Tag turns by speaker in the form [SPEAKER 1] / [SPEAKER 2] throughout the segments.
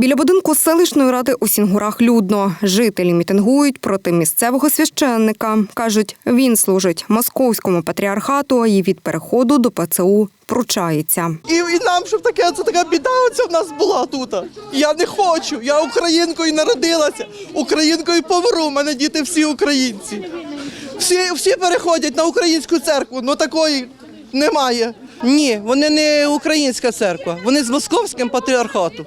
[SPEAKER 1] Біля будинку селищної ради у Сінгурах людно. Жителі мітингують проти місцевого священника. Кажуть, він служить московському патріархату і від переходу до ПЦУ пручається.
[SPEAKER 2] І, і нам, щоб таке, це така біда оця в нас була тут. Я не хочу. Я українкою народилася, українкою помру. У мене діти всі українці. Всі, всі переходять на українську церкву, але такої немає. Ні, вони не українська церква, вони з московським патріархатом.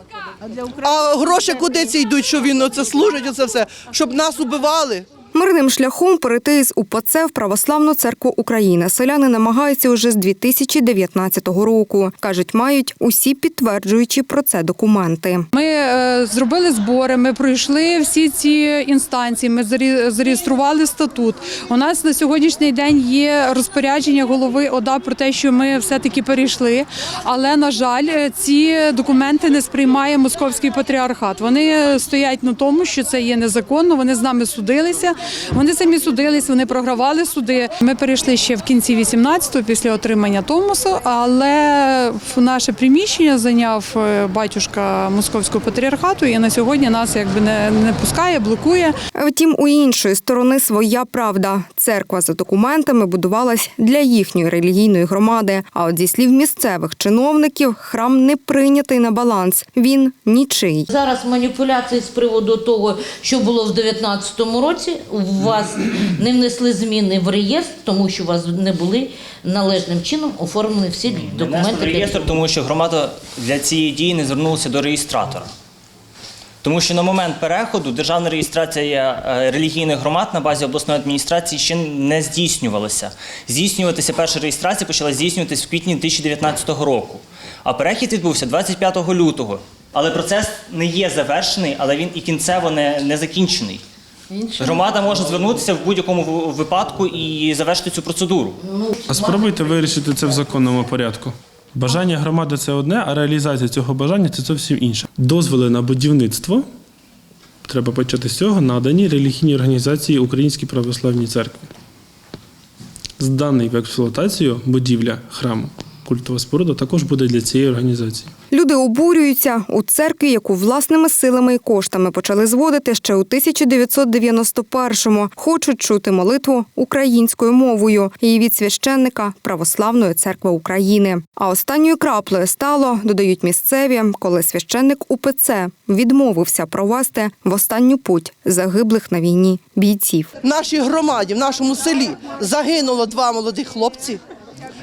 [SPEAKER 2] А гроші куди ці йдуть, що він оце служить, оце все, щоб нас убивали.
[SPEAKER 1] Мирним шляхом перейти з УПЦ в Православну церкву України селяни намагаються уже з 2019 року. Кажуть, мають усі підтверджуючі про це документи.
[SPEAKER 3] Ми е, зробили збори, ми пройшли всі ці інстанції. Ми зареєстрували статут. У нас на сьогоднішній день є розпорядження голови ОДА про те, що ми все-таки перейшли. Але на жаль, ці документи не сприймає московський патріархат. Вони стоять на тому, що це є незаконно. Вони з нами судилися. Вони самі судились, вони програвали суди. Ми перейшли ще в кінці 18-го після отримання Томосу, але в наше приміщення зайняв е, батюшка московського патріархату, і на сьогодні нас якби не, не пускає, блокує.
[SPEAKER 1] Втім, у іншої сторони своя правда. Церква за документами будувалась для їхньої релігійної громади. А от зі слів місцевих чиновників, храм не прийнятий на баланс. Він нічий.
[SPEAKER 4] Зараз маніпуляції з приводу того, що було в 2019 році. У вас не внесли зміни в реєстр, тому що у вас не були належним чином оформлені всі
[SPEAKER 5] Внесли в реєстр, тому що громада для цієї дії не звернулася до реєстратора. Тому що на момент переходу державна реєстрація е, релігійних громад на базі обласної адміністрації ще не здійснювалася. Здійснюватися перша реєстрація почала здійснюватися в квітні 2019 року. А перехід відбувся 25 лютого. Але процес не є завершений, але він і кінцево не, не закінчений. Громада може звернутися в будь-якому випадку і завершити цю процедуру.
[SPEAKER 6] А спробуйте вирішити це в законному порядку. Бажання громади це одне, а реалізація цього бажання це зовсім інше. Дозволи на будівництво треба почати з цього надані релігійній організації Українській православній церкві. Зданий в експлуатацію будівля храму. Культова споруда також буде для цієї організації.
[SPEAKER 1] Люди обурюються у церкві, яку власними силами і коштами почали зводити ще у 1991-му. Хочуть чути молитву українською мовою і від священника Православної церкви України. А останньою краплею стало, додають місцеві, коли священник УПЦ відмовився провести в останню путь загиблих на війні бійців.
[SPEAKER 2] В нашій громаді, в нашому селі загинуло два молодих хлопці.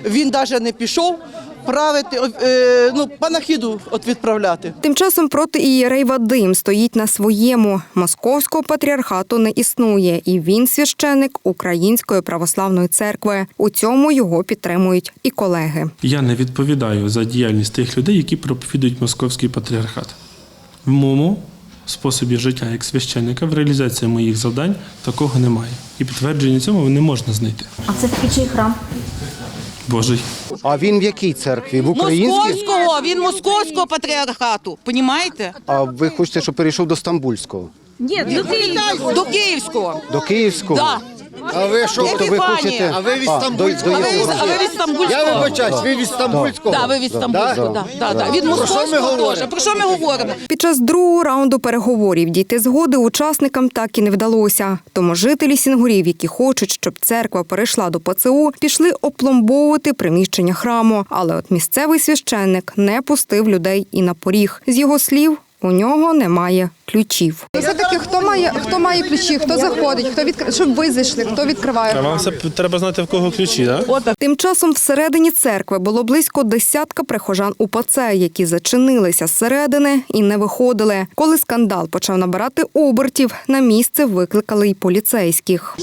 [SPEAKER 2] Він навіть не пішов правити, е, ну, панахіду от відправляти.
[SPEAKER 1] Тим часом проти ієрей Вадим стоїть на своєму. Московського патріархату не існує, і він священик Української православної церкви. У цьому його підтримують і колеги.
[SPEAKER 6] Я не відповідаю за діяльність тих людей, які проповідують московський патріархат. В моєму способі життя як священника в реалізації моїх завдань такого немає. І підтвердження цьому не можна знайти.
[SPEAKER 7] А це такий чий храм?
[SPEAKER 6] Божий.
[SPEAKER 8] А він в якій церкві? В українській?
[SPEAKER 9] Московського, він московського патріархату. Понімаєте?
[SPEAKER 8] А ви хочете, щоб перейшов до Стамбульського?
[SPEAKER 7] Ні, до Києва.
[SPEAKER 9] До Київського.
[SPEAKER 8] До Київського?
[SPEAKER 9] Да.
[SPEAKER 8] А ви що? Тобто ви
[SPEAKER 9] Епіфанія.
[SPEAKER 8] хочете...
[SPEAKER 9] А
[SPEAKER 8] ви від Стамбульського?
[SPEAKER 9] А ви, від- а ви від Стамбульського?
[SPEAKER 8] ви від Стамбульського?
[SPEAKER 9] Да, ви від Стамбульського, да, да, да. Від московського теж. Про що ми говоримо?
[SPEAKER 1] Під час другого раунду переговорів дійти згоди учасникам так і не вдалося. Тому жителі Сінгурів, які хочуть, щоб церква перейшла до ПЦУ, пішли опломбовувати приміщення храму. Але от місцевий священник не пустив людей і на поріг. З його слів, у нього немає ключів.
[SPEAKER 10] Все-таки хто має хто має ключі, хто заходить, хто відкриває, щоб ви зайшли, хто відкриває.
[SPEAKER 6] А вам це треба знати в кого ключі, так?
[SPEAKER 1] Тим часом всередині церкви було близько десятка прихожан УПЦ, які зачинилися зсередини і не виходили. Коли скандал почав набирати обертів, на місце викликали й поліцейських.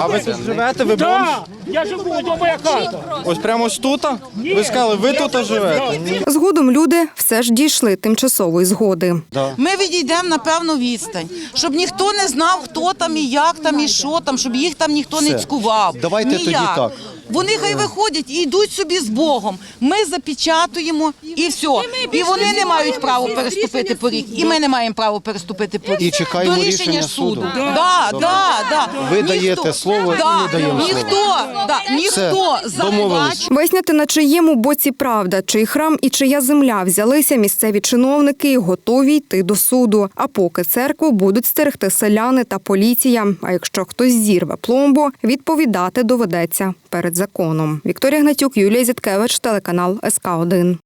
[SPEAKER 11] А ви тут живете? Ви бомж?
[SPEAKER 12] Я живу, моя хата.
[SPEAKER 11] Ось прямо ось тут? Ви сказали, ви тут живете?
[SPEAKER 1] Згодом люди все ж дійшли тимчасової згоди.
[SPEAKER 9] Ми відійдемо на певну відстань, щоб ніхто не знав, хто там і як там і що там, щоб їх там ніхто не цькував.
[SPEAKER 8] Давайте
[SPEAKER 9] Ніяк.
[SPEAKER 8] тоді так.
[SPEAKER 9] Вони хай виходять і йдуть собі з Богом. Ми запечатуємо і все. І вони не мають права переступити поріг. І ми не маємо права переступити поріг.
[SPEAKER 8] І чекаємо
[SPEAKER 9] До
[SPEAKER 8] рішення суду.
[SPEAKER 9] Да, да, да.
[SPEAKER 8] Ви даєте слово, і ми даємо слово.
[SPEAKER 9] ніхто, Да, ніхто
[SPEAKER 8] домовились.
[SPEAKER 1] Виясняти, на чиєму боці правда, чий храм і чия земля взялися місцеві чиновники і готові йти до суду. А поки церкву будуть стерегти селяни та поліція. А якщо хтось зірве пломбу, відповідати доведеться перед законом. Вікторія Гнатюк, Юлія Зіткевич, телеканал СК 1